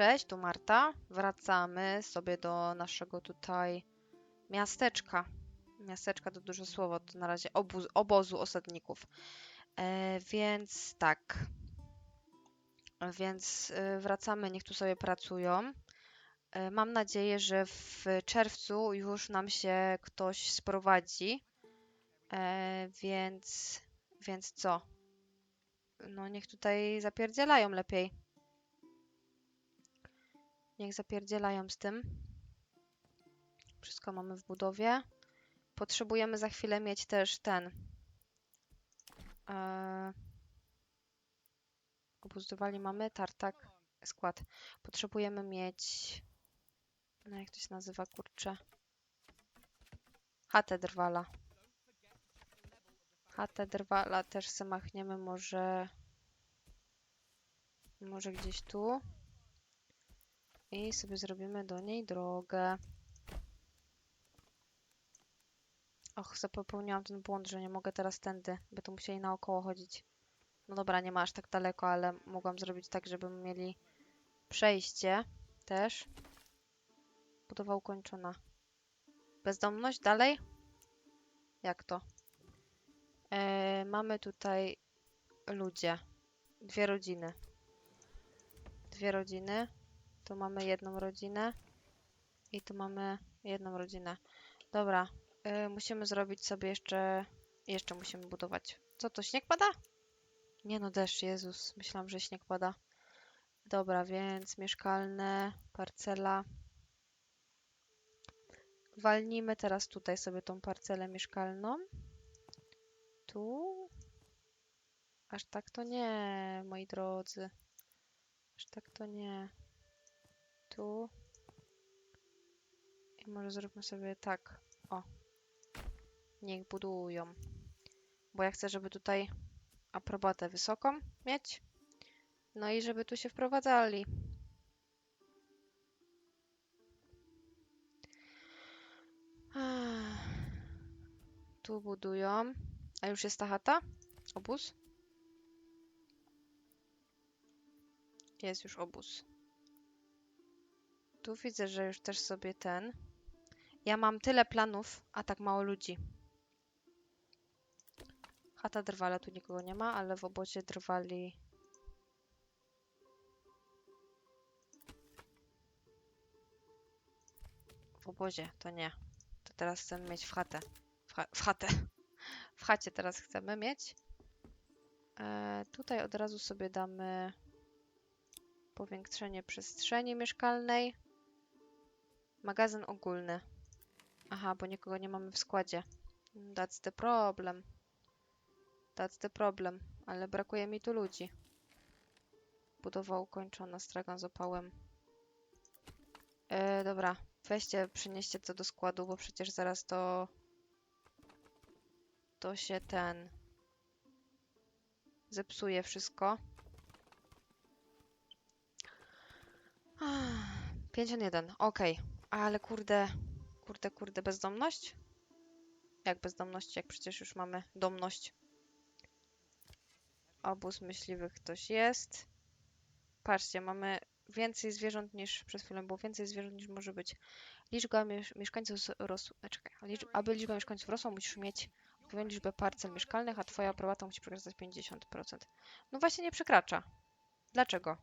Cześć, tu Marta. Wracamy sobie do naszego tutaj miasteczka. Miasteczka to duże słowo, to na razie obóz, obozu osadników. E, więc tak. Więc e, wracamy, niech tu sobie pracują. E, mam nadzieję, że w czerwcu już nam się ktoś sprowadzi. E, więc, więc co? No niech tutaj zapierdzielają lepiej. Niech zapierdzielają z tym. Wszystko mamy w budowie. Potrzebujemy za chwilę mieć też ten. E, obudowali mamy tartak, skład. Potrzebujemy mieć. No jak to się nazywa, kurczę. Chatę drwala. Drwala też se machniemy może. Może gdzieś tu. I sobie zrobimy do niej drogę. Och, popełniłam ten błąd, że nie mogę teraz tędy, by tu musieli naokoło chodzić. No dobra, nie ma aż tak daleko, ale mogłam zrobić tak, żeby mieli przejście też. Budowa ukończona. Bezdomność dalej? Jak to? E, mamy tutaj ludzie. Dwie rodziny. Dwie rodziny. Tu mamy jedną rodzinę. I tu mamy jedną rodzinę. Dobra, y, musimy zrobić sobie jeszcze... Jeszcze musimy budować. Co to, śnieg pada? Nie no, deszcz, Jezus. Myślałam, że śnieg pada. Dobra, więc mieszkalne, parcela. Walnijmy teraz tutaj sobie tą parcelę mieszkalną. Tu. Aż tak to nie, moi drodzy. Aż tak to nie. Tu. I może zróbmy sobie tak. O. Niech budują. Bo ja chcę, żeby tutaj aprobatę wysoką mieć. No i żeby tu się wprowadzali. Tu budują. A już jest ta chata? Obóz? Jest już obóz. Tu widzę, że już też sobie ten. Ja mam tyle planów, a tak mało ludzi. Chata drwala, tu nikogo nie ma, ale w obozie drwali. W obozie, to nie. To teraz chcemy mieć w chatę. W, cha w chatę. W chacie teraz chcemy mieć. E, tutaj od razu sobie damy powiększenie przestrzeni mieszkalnej. Magazyn ogólny. Aha, bo nikogo nie mamy w składzie. That's the problem. That's the problem. Ale brakuje mi tu ludzi. Budowa ukończona, stragan z opałem. E, dobra, weźcie, przynieście to do składu, bo przecież zaraz to... To się ten... Zepsuje wszystko. 51, okej. Okay. Ale kurde, kurde, kurde, bezdomność? Jak bezdomność, jak przecież już mamy domność. Obóz myśliwych ktoś jest. Patrzcie, mamy więcej zwierząt niż przed chwilą było więcej zwierząt niż może być. Liczba miesz mieszkańców rosła. E, czekaj, aby liczba mieszkańców rosła, musisz mieć odpowiednią liczbę parcel mieszkalnych, a twoja prywatna musi przekraczać 50%. No właśnie nie przekracza. Dlaczego?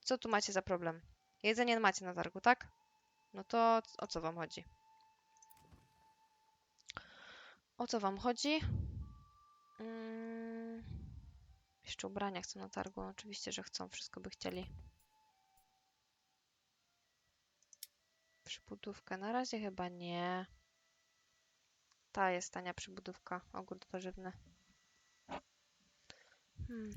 Co tu macie za problem? Jedzenie macie na targu, tak? No to o co wam chodzi? O co wam chodzi? Hmm. Jeszcze ubrania chcą na targu. Oczywiście, że chcą. Wszystko by chcieli. Przybudówka. Na razie chyba nie. Ta jest tania przybudówka. Ogród warzywny. Hmm.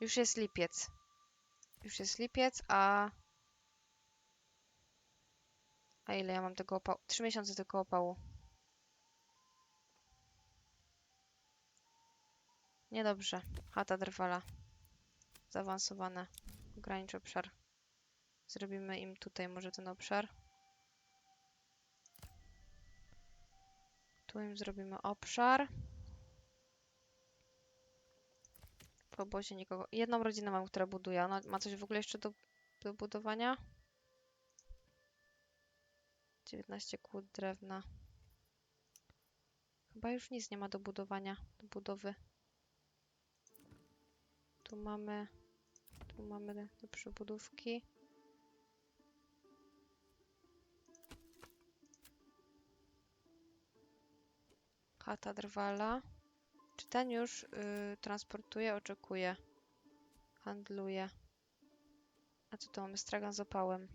Już jest lipiec. Już jest lipiec, a... A ile ja mam tego opału? Trzy miesiące tego opału. Niedobrze. Chata drwala. Zaawansowane. Ogranicz obszar. Zrobimy im tutaj może ten obszar. Tu im zrobimy obszar. W obozie nikogo. Jedną rodzinę mam, która buduje. Ona ma coś w ogóle jeszcze do, do budowania? 19 kłód drewna. Chyba już nic nie ma do budowania, do budowy. Tu mamy, tu mamy do przebudówki. Chata drwala. Czy ten już y, transportuje? Oczekuje. Handluje. A co tu mamy? Stragan z opałem.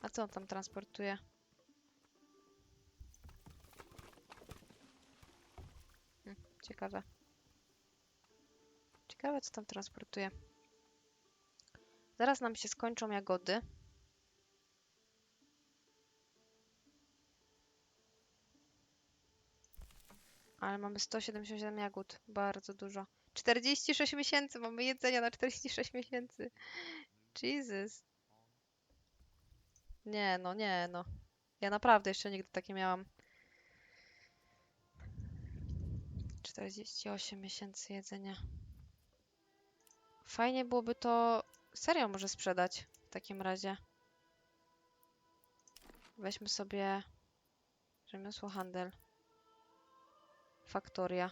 A co on tam transportuje? Hm, ciekawe. Ciekawe, co tam transportuje. Zaraz nam się skończą jagody. Ale mamy 177 jagód. Bardzo dużo. 46 miesięcy! Mamy jedzenia na 46 miesięcy. Jesus. Nie no, nie no. Ja naprawdę jeszcze nigdy takie miałam. 48 miesięcy jedzenia. Fajnie byłoby to serio może sprzedać w takim razie. Weźmy sobie rzemiosło handel. Faktoria.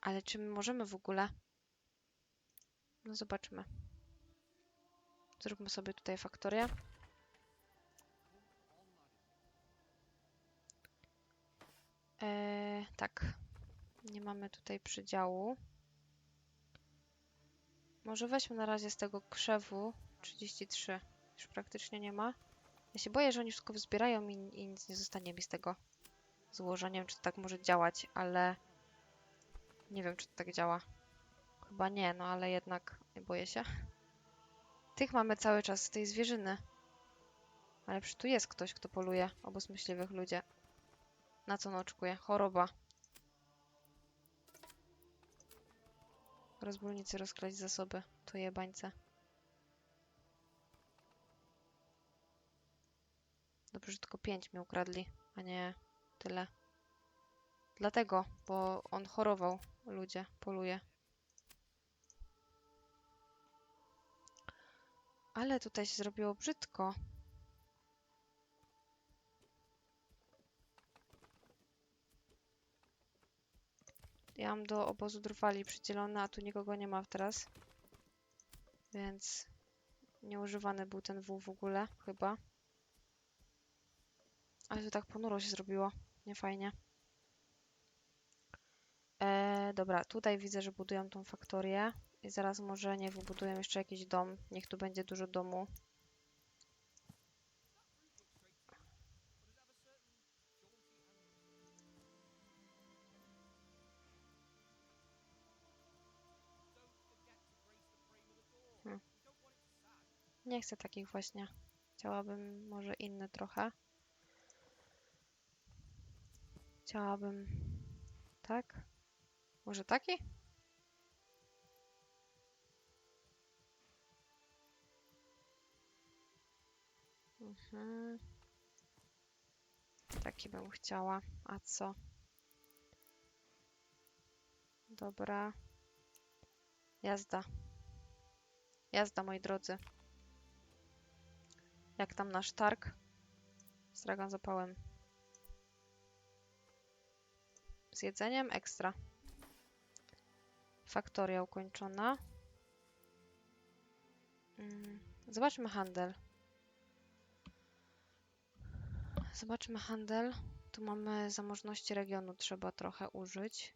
Ale czy my możemy w ogóle? No zobaczmy. Zróbmy sobie tutaj faktorię. Eee, tak. Nie mamy tutaj przydziału. Może weźmy na razie z tego krzewu 33. Już praktycznie nie ma. Ja się boję, że oni wszystko zbierają i, i nic nie zostanie mi z tego złoża. Nie wiem, czy to tak może działać, ale nie wiem, czy to tak działa. Chyba nie, no ale jednak boję się. Tych mamy cały czas z tej zwierzyny. Ale przecież tu jest ktoś, kto poluje. Obóz myśliwych ludzie. Na co on oczekuje? Choroba. Rozbójnicy rozkraść zasoby. To jebańce. Dobrze, że tylko mi ukradli, a nie tyle. Dlatego, bo on chorował. Ludzie, poluje. Ale tutaj się zrobiło brzydko. Ja mam do obozu drwali przydzielone, a tu nikogo nie ma teraz. Więc nieużywany był ten wół w ogóle, chyba. Ale to tak ponuro się zrobiło. Niefajnie. E, dobra, tutaj widzę, że budują tą faktorię. I zaraz może niech wybudują jeszcze jakiś dom. Niech tu będzie dużo domu. Hmm. Nie chcę takich właśnie. Chciałabym może inne trochę. Chciałabym... Tak? Może taki? Mhm. Taki bym chciała. A co? Dobra. Jazda. Jazda, moi drodzy. Jak tam nasz targ? Stragan zapałem. Z jedzeniem ekstra. Faktoria ukończona. Mm, Zobaczmy handel. Zobaczmy handel. Tu mamy zamożności regionu, trzeba trochę użyć.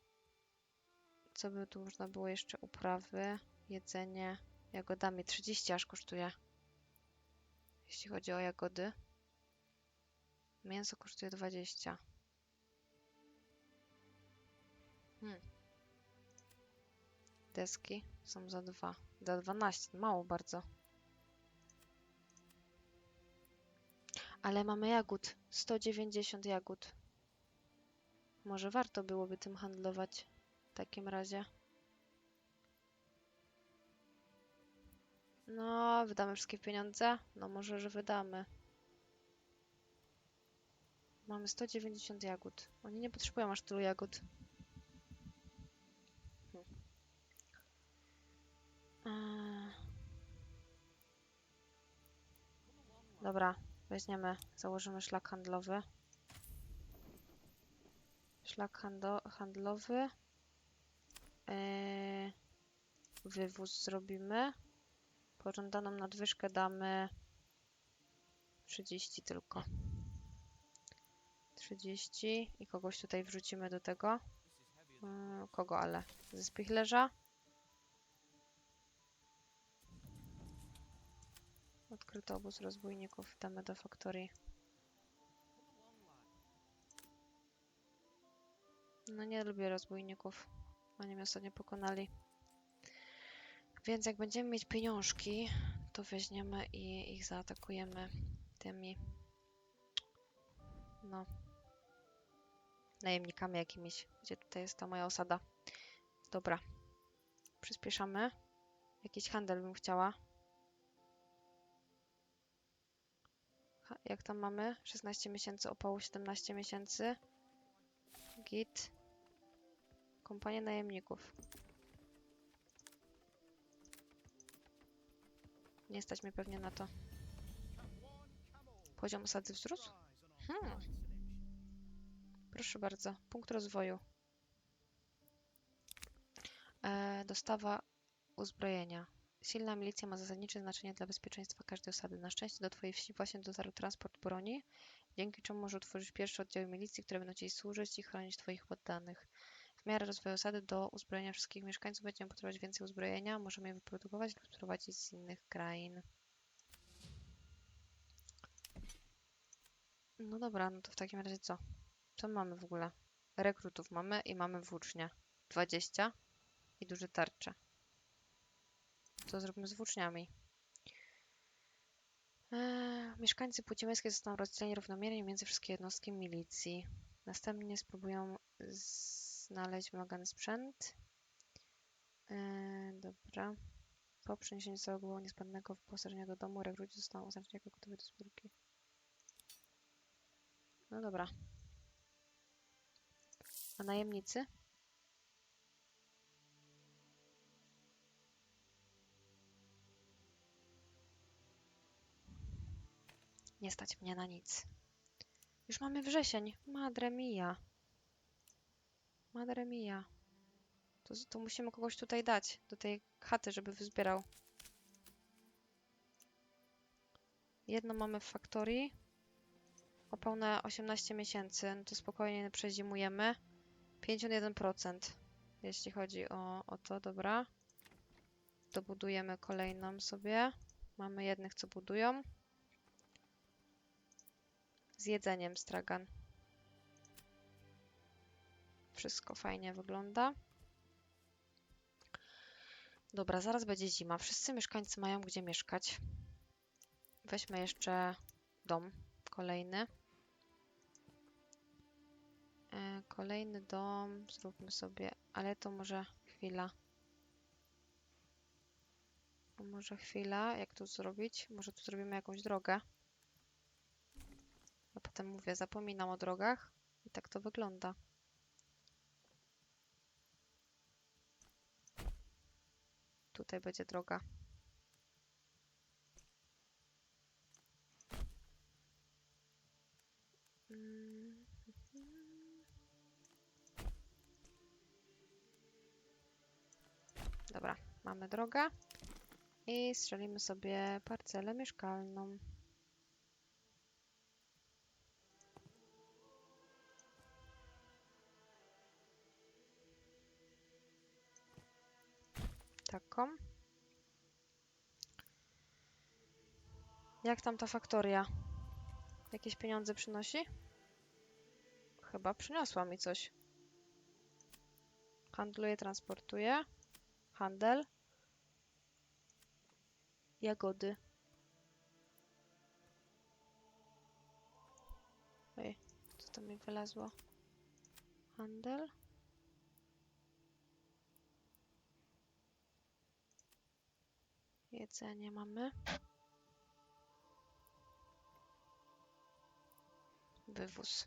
Co by tu można było jeszcze? Uprawy, jedzenie, jagodami. 30 aż kosztuje. Jeśli chodzi o jagody. Mięso kosztuje 20. Hmm. Deski są za 2. Za 12. Mało bardzo. Ale mamy jagód. 190 jagód. Może warto byłoby tym handlować w takim razie. No, wydamy wszystkie pieniądze? No może, że wydamy. Mamy 190 jagód. Oni nie potrzebują aż tylu jagód. Dobra, weźmiemy, założymy szlak handlowy. Szlak hando- handlowy. Eee, wywóz zrobimy. Pożądaną nadwyżkę damy 30 tylko. 30 i kogoś tutaj wrzucimy do tego. Yy, Kogo ale? Ze spichlerza? Odkryto obóz rozbójników. Damy do faktorii. No nie lubię rozbójników. Oni mnie ostatnio pokonali. Więc jak będziemy mieć pieniążki, to weźmiemy i ich zaatakujemy tymi no najemnikami jakimiś. Gdzie tutaj jest ta moja osada? Dobra. Przyspieszamy. Jakiś handel bym chciała. Jak tam mamy? 16 miesięcy opału, 17 miesięcy. Git. Kompania najemników. Nie stać mnie pewnie na to. Poziom osady wzrósł? Hmm. Proszę bardzo, punkt rozwoju. E, dostawa uzbrojenia. Silna milicja ma zasadnicze znaczenie dla bezpieczeństwa każdej osady. Na szczęście do Twojej wsi właśnie dotarł transport broni, dzięki czemu może utworzyć pierwsze oddziały milicji, które będą Ci służyć i chronić Twoich poddanych. W miarę rozwoju osady do uzbrojenia wszystkich mieszkańców będziemy potrzebować więcej uzbrojenia. Możemy je wyprodukować lub sprowadzić z innych krain. No dobra, no to w takim razie co? Co mamy w ogóle? Rekrutów mamy i mamy włócznie. 20 i duże tarcze. Co zrobimy z włóczniami? Eee, mieszkańcy płci męskiej zostaną rozdzieleni równomiernie między wszystkie jednostki milicji. Następnie spróbują znaleźć wymagany sprzęt. Eee, dobra. Po przeniesieniu całego niezbędnego wyposażenia do domu, rekruci zostaną oznaczeni jako gotowi do zbiórki. No dobra. A najemnicy? Nie stać mnie na nic. Już mamy wrzesień. Madre mia. Madre mia. To, to musimy kogoś tutaj dać. Do tej chaty, żeby wyzbierał. Jedno mamy w faktorii. Opał na 18 miesięcy. No to spokojnie przezimujemy. 51%. Jeśli chodzi o, o to, dobra. Dobudujemy kolejną sobie. Mamy jednych, co budują. Z jedzeniem stragan. Wszystko fajnie wygląda. Dobra, zaraz będzie zima. Wszyscy mieszkańcy mają gdzie mieszkać. Weźmy jeszcze dom kolejny. E, Kolejny dom zróbmy sobie, ale to może chwila. Może chwila, jak tu zrobić? Może tu zrobimy jakąś drogę. Ja potem mówię, zapominam o drogach i tak to wygląda. Tutaj będzie droga. Dobra, mamy drogę i strzelimy sobie parcelę mieszkalną. Taką. Jak tam ta faktoria? Jakieś pieniądze przynosi? Chyba przyniosła mi coś. Handluje, transportuje. Handel. Jagody. Ej, co to mi wylazło? Handel. Jedzenie mamy. Wywóz.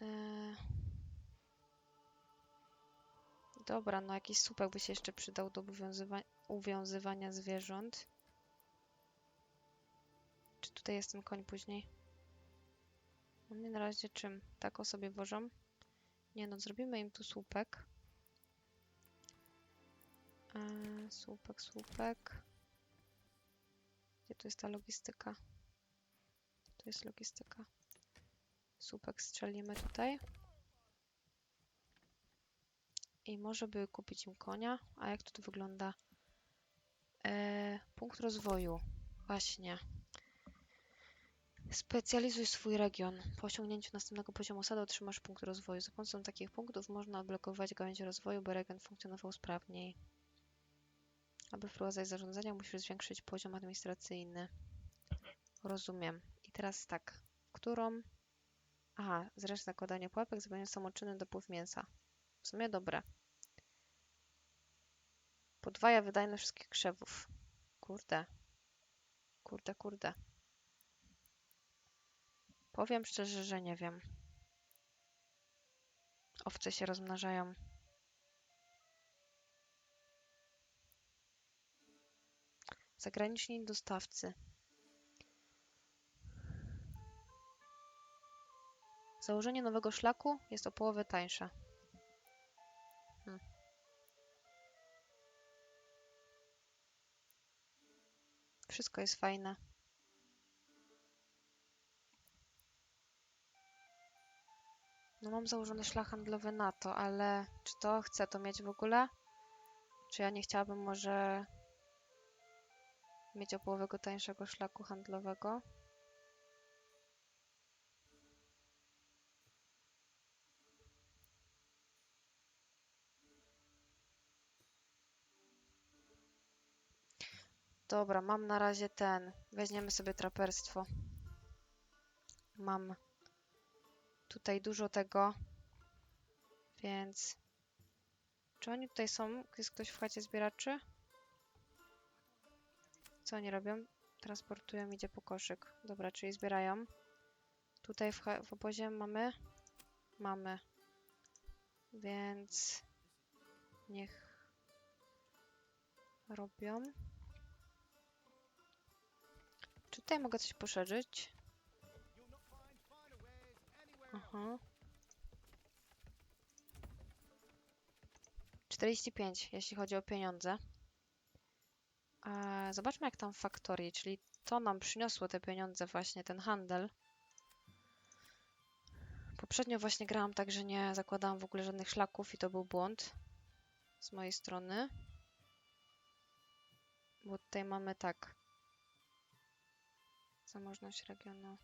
Eee, Dobra, no jakiś słupek by się jeszcze przydał do uwiązywa uwiązywania zwierząt. Czy tutaj jest ten koń później? No mnie na razie czym? Tak o sobie wożą? Nie no, zrobimy im tu słupek. Słupek, słupek. Gdzie tu jest ta logistyka? Tu jest logistyka. Słupek strzelimy tutaj. I może by kupić im konia. A jak to tu wygląda? Eee, punkt rozwoju. Właśnie. Specjalizuj swój region. Po osiągnięciu następnego poziomu osady otrzymasz punkt rozwoju. Za pomocą takich punktów można odblokować gałęzie rozwoju, by region funkcjonował sprawniej. Aby wprowadzać zarządzania, musisz zwiększyć poziom administracyjny. Rozumiem. I teraz tak. Którą? Aha, zresztą zakładanie pułapek zapewnia samoczynny dopływ mięsa. W sumie dobre. Podwaja wydajność wszystkich krzewów. Kurde. Kurde, kurde. Powiem szczerze, że nie wiem. Owce się rozmnażają. Zagraniczni dostawcy. Założenie nowego szlaku jest o połowę tańsze. Hmm. Wszystko jest fajne. No mam założony szlak handlowy na to, ale czy to chcę to mieć w ogóle? Czy ja nie chciałabym może mieć o połowę tańszego szlaku handlowego? Dobra, mam na razie ten. Weźmiemy sobie traperstwo. Mam tutaj dużo tego, więc... Czy oni tutaj są? Jest ktoś w chacie zbieraczy? Co oni robią? Transportują, idzie po koszyk. Dobra, czyli zbierają. Tutaj w, w obozie mamy? Mamy. Więc... Niech... Robią. Czy tutaj mogę coś poszerzyć? Aha. 45, jeśli chodzi o pieniądze. Zobaczmy jak tam w faktorii, czyli to nam przyniosło te pieniądze właśnie, ten handel. Poprzednio właśnie grałam tak, że nie zakładałam w ogóle żadnych szlaków i to był błąd z mojej strony. Bo tutaj mamy tak. Zamożność regionu.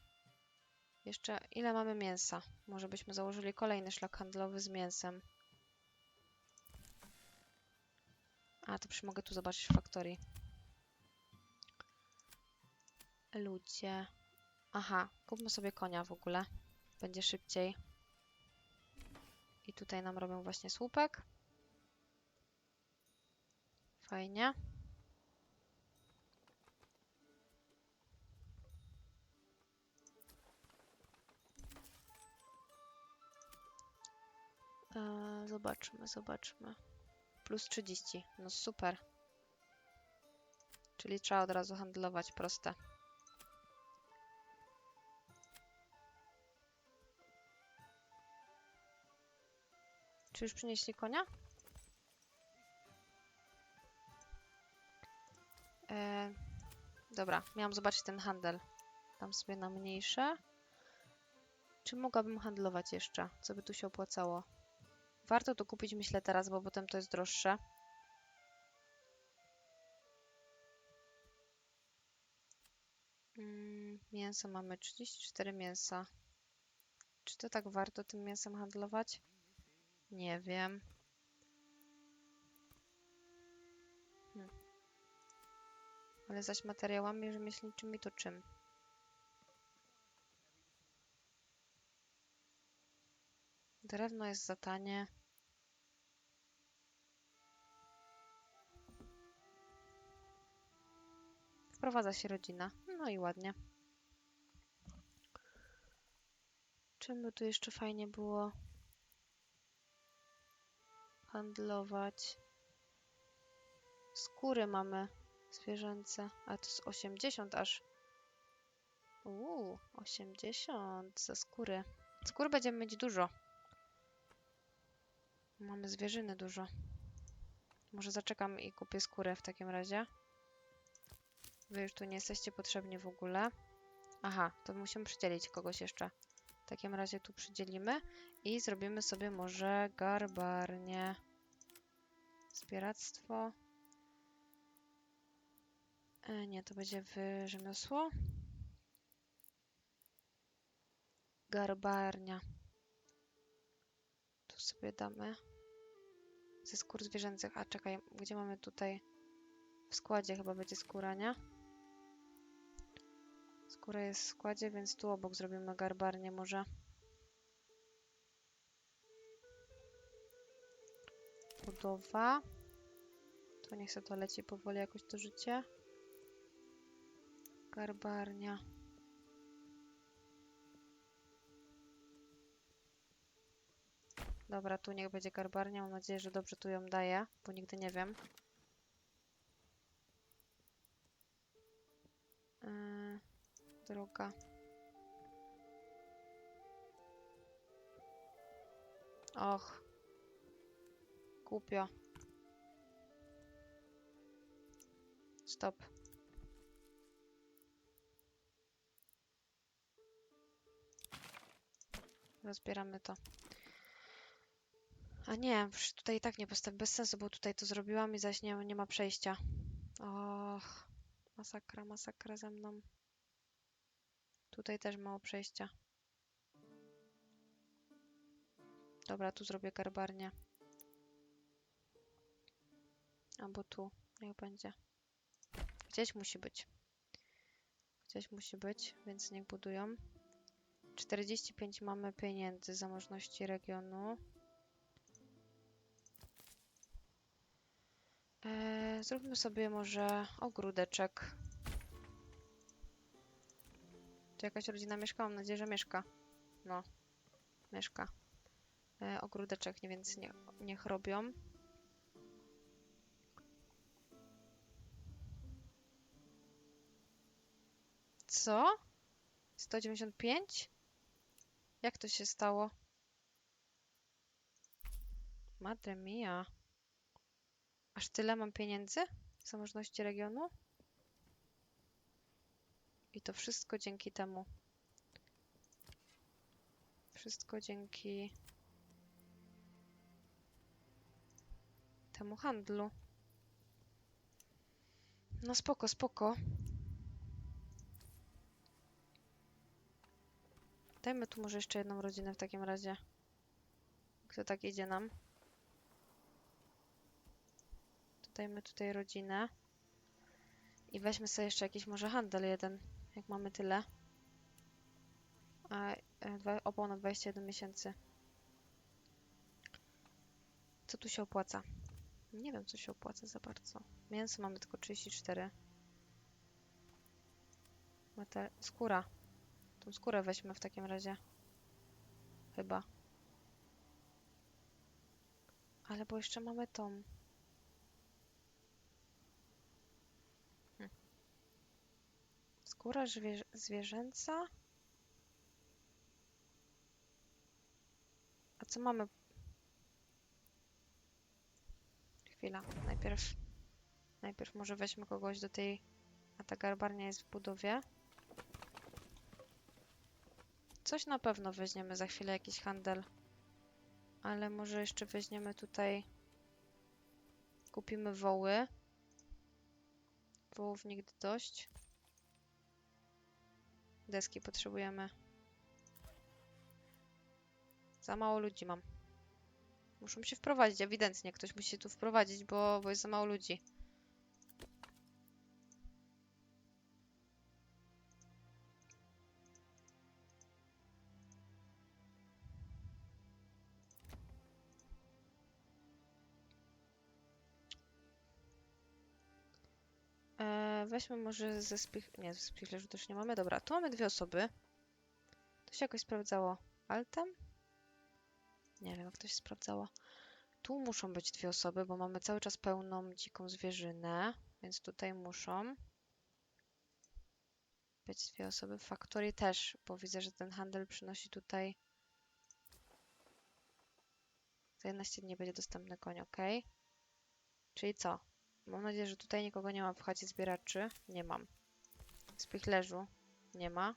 Jeszcze ile mamy mięsa? Może byśmy założyli kolejny szlak handlowy z mięsem. A, to przy mogę tu zobaczyć w faktorii. Ludzie. Aha, kupmy sobie konia w ogóle. Będzie szybciej. I tutaj nam robią właśnie słupek. Fajnie. Zobaczmy, zobaczmy. Plus 30. No super. Czyli trzeba od razu handlować, proste. Czy już przynieśli konia? Eee, dobra, miałam zobaczyć ten handel. Dam sobie na mniejsze. Czy mogłabym handlować jeszcze? Co by tu się opłacało? Warto to kupić, myślę, teraz, bo potem to jest droższe. Mm, mięso mamy 34 mięsa. Czy to tak warto tym mięsem handlować? Nie wiem. Hmm. Ale zaś materiałami rzemieślniczymi to czym? Drewno jest za tanie. Wprowadza się rodzina. No i ładnie. Czym by tu jeszcze fajnie było handlować? Skóry mamy zwierzęce, a to jest 80 aż. Uuu, 80 za skóry. Skór będziemy mieć dużo. Mamy zwierzyny dużo. Może zaczekam i kupię skórę w takim razie. Wy już tu nie jesteście potrzebni w ogóle. Aha, to musimy przydzielić kogoś jeszcze. W takim razie tu przydzielimy i zrobimy sobie może garbarnię. Zbieractwo. E, nie, to będzie w rzemiosło. Garbarnia. Tu sobie damy ze skór zwierzęcych. A czekaj, gdzie mamy tutaj? W składzie chyba będzie skóra, nie? Skóra jest w składzie, więc tu obok zrobimy garbarnię może. Budowa. Tu niech się to leci powoli jakoś to życie. Garbarnia. Dobra, tu niech będzie garbarnia. Mam nadzieję, że dobrze tu ją daję, bo nigdy nie wiem. Droga. Och. Głupio. Stop. Rozbieramy to. A nie, przecież tutaj i tak nie postawię. Bez sensu, bo tutaj to zrobiłam i zaś nie, nie ma przejścia. Och. Masakra, masakra ze mną. Tutaj też mało przejścia. Dobra, tu zrobię garbarnię. Albo tu. Niech będzie. Gdzieś musi być. Gdzieś musi być, więc niech budują. 45 mamy pieniędzy zamożności regionu. Eee, zróbmy sobie może ogródeczek. Tu jakaś rodzina mieszka? Mam nadzieję, że mieszka. No, mieszka. Eee, ogródeczek, nie, więc nie, niech robią. Co? 195? Jak to się stało? Madre mia. Aż tyle mam pieniędzy zamożności regionu? I to wszystko dzięki temu. Wszystko dzięki temu handlu. No spoko, spoko. Dajmy tu może jeszcze jedną rodzinę w takim razie. Kto tak idzie nam? Dajmy tutaj rodzinę. I weźmy sobie jeszcze jakiś może handel jeden, jak mamy tyle. A e, dwa- o ponad 21 miesięcy. Co tu się opłaca? Nie wiem, co się opłaca za bardzo. Mięso mamy tylko 34. Mate... Skóra. Tą skórę weźmy w takim razie. Chyba. Ale bo jeszcze mamy tą. Skóra zwierzę zwierzęca? A co mamy? Chwila. Najpierw... Najpierw może weźmy kogoś do tej... A ta garbarnia jest w budowie. Coś na pewno weźmiemy za chwilę, jakiś handel. Ale może jeszcze weźmiemy tutaj... Kupimy woły. Wołów nigdy dość. Deski potrzebujemy. Za mało ludzi mam. Muszą się wprowadzić, ewidentnie. Ktoś musi się tu wprowadzić, bo, bo jest za mało ludzi. Weźmy może ze spich... Nie, ze spichlerzu też nie mamy. Dobra, tu mamy dwie osoby. To się jakoś sprawdzało. Altem? Nie wiem, jak to się sprawdzało. Tu muszą być dwie osoby, bo mamy cały czas pełną dziką zwierzynę, więc tutaj muszą być dwie osoby. W Factory też, bo widzę, że ten handel przynosi tutaj za 11 dni będzie dostępny koń, ok? Czyli co? Mam nadzieję, że tutaj nikogo nie ma w chacie zbieraczy. Nie mam. W spichlerzu nie ma.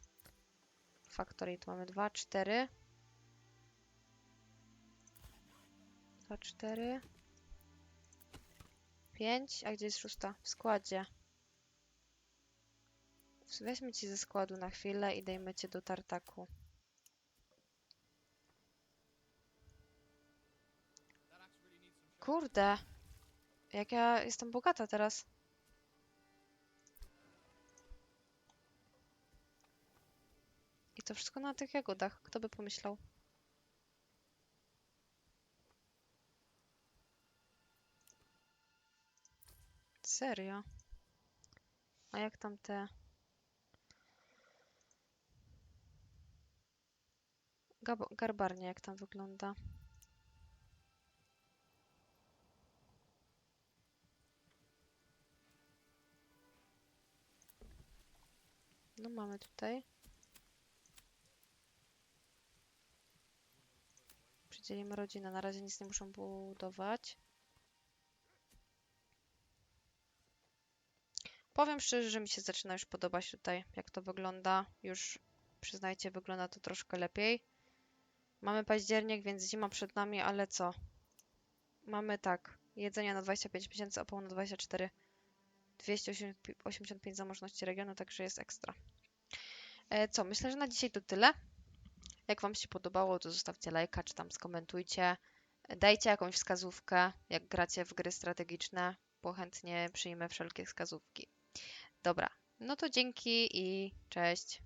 Factory tu mamy 2, 4. 2, 4. 5. A gdzie jest szósta? W składzie. Weźmy ci ze składu na chwilę i dajmy cię do tartaku. Kurde. Jak ja jestem bogata teraz. I to wszystko na tych jagodach. Kto by pomyślał? Serio? A jak tam te... Garbarnia, jak tam wygląda? No mamy tutaj. Przydzielimy rodzinę. Na razie nic nie muszą budować. Powiem szczerze, że mi się zaczyna już podobać tutaj, jak to wygląda. Już przyznajcie, wygląda to troszkę lepiej. Mamy październik, więc zima przed nami, ale co? Mamy tak, jedzenie na 25 miesięcy, opał na 24 285 zamożności regionu, także jest ekstra. E, co, myślę, że na dzisiaj to tyle. Jak Wam się podobało, to zostawcie lajka, czy tam skomentujcie. Dajcie jakąś wskazówkę, jak gracie w gry strategiczne, bo chętnie przyjmę wszelkie wskazówki. Dobra, no to dzięki i cześć.